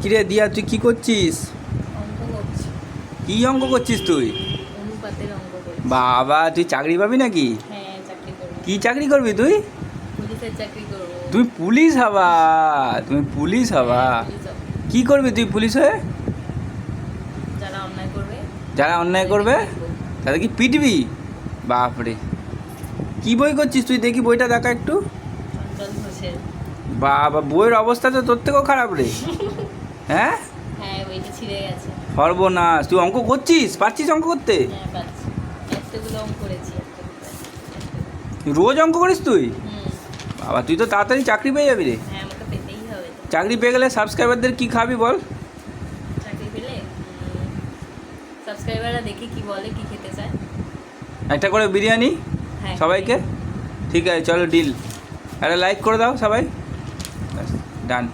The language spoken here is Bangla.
কিরে দিয়া তুই কি করছিস? কি অঙ্ক করছিস তুই? বাবা তুই চাকরি পাবি নাকি? হ্যাঁ কি চাকরি করবি তুই? তুমি পুলিশ হবা তুমি পুলিশ হবা। হ্যাঁ, কি করবি তুই পুলিশ হয়ে? যারা অন্যায় করবে তাদের কি পিটবি? বাপরে। কি বই করছিস তুই? দেখি বইটা দেখা একটু। বাবা বইয়ের অবস্থা তো তোর থেকেও খারাপ রে। হ্যাঁ? হ্যাঁ ছিঁড়ে গেছে। সর্বনাশ। তুই অঙ্ক করছিস? পারছিস অঙ্ক করতে? হ্যাঁ। রোজ অঙ্ক করিস তুই? বাবা তুই তো তাড়াতাড়ি চাকরি পেয়ে যাবি রে। হ্যাঁ। চাকরি পেয়ে গেলে সাবস্ক্রাইবারদের কি খাবি বল? সাবস্ক্রাইবাররা দেখি কি বলে কি খেতে চায়। একটা করে বিরিয়ানি হ্যাঁ সবাইকে? ঠিক আছে চলো ডিল একটা লাইক করে দাও সবাই। ডান